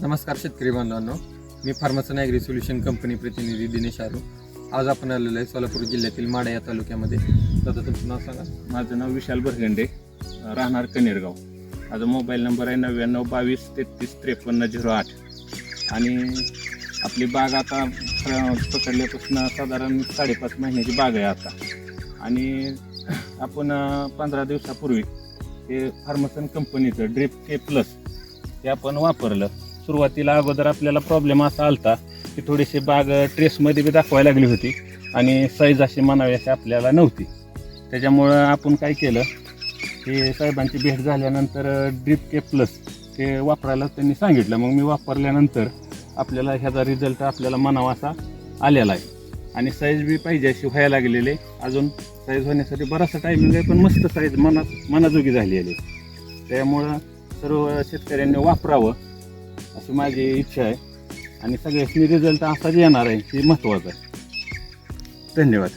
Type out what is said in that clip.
नमस्कार शेतकरी बांधवांनो. मी फार्मसन ॲग्री सोल्युशन कंपनी प्रतिनिधी दिनेश आरू. आज आपण आलेलो आहे सोलापूर जिल्ह्यातील माडा या तालुक्यामध्ये. दादा तुमचं नाव सांगा. माझं नाव विशाल भरगंडे राहणार कनेरगाव. माझा मोबाईल नंबर आहे नव्याण्णव बावीस तेहतीस त्रेपन्न झिरो आठ. आणि आपली बाग आता पकडल्यापासून साधारण साडेपाच महिन्याची बाग आहे आता. आणि आपण पंधरा दिवसापूर्वी हे फार्मसन कंपनीचं ड्रिप के प्लस हे आपण वापरलं. सुरुवातीला अगोदर आपल्याला प्रॉब्लेम असा आलता की थोडीशी बाग ट्रेसमध्ये बी दाखवायला लागली होती आणि साईज अशी म्हणावी अशी आपल्याला नव्हती. त्याच्यामुळं आपण काय केलं की साहेबांची भेट झाल्यानंतर ड्रीप के प्लस ते वापरायला त्यांनी सांगितलं. मग मी वापरल्यानंतर आपल्याला ह्याचा रिझल्ट आपल्याला म्हणावा असा आलेला आहे. आणि साईज बी पाहिजे अशी व्हायला लागलेले. आहे. अजून साईज होण्यासाठी बराचसा टायमिंग आहे पण मस्त साईज मना मनाजोगी झालेली आहे. त्यामुळं सर्व शेतकऱ्यांनी वापरावं. अशी माझी इच्छा आहे. आणि सगळ्यासनी रिझल्ट असाच येणार आहे हे महत्त्वाचं आहे. धन्यवाद.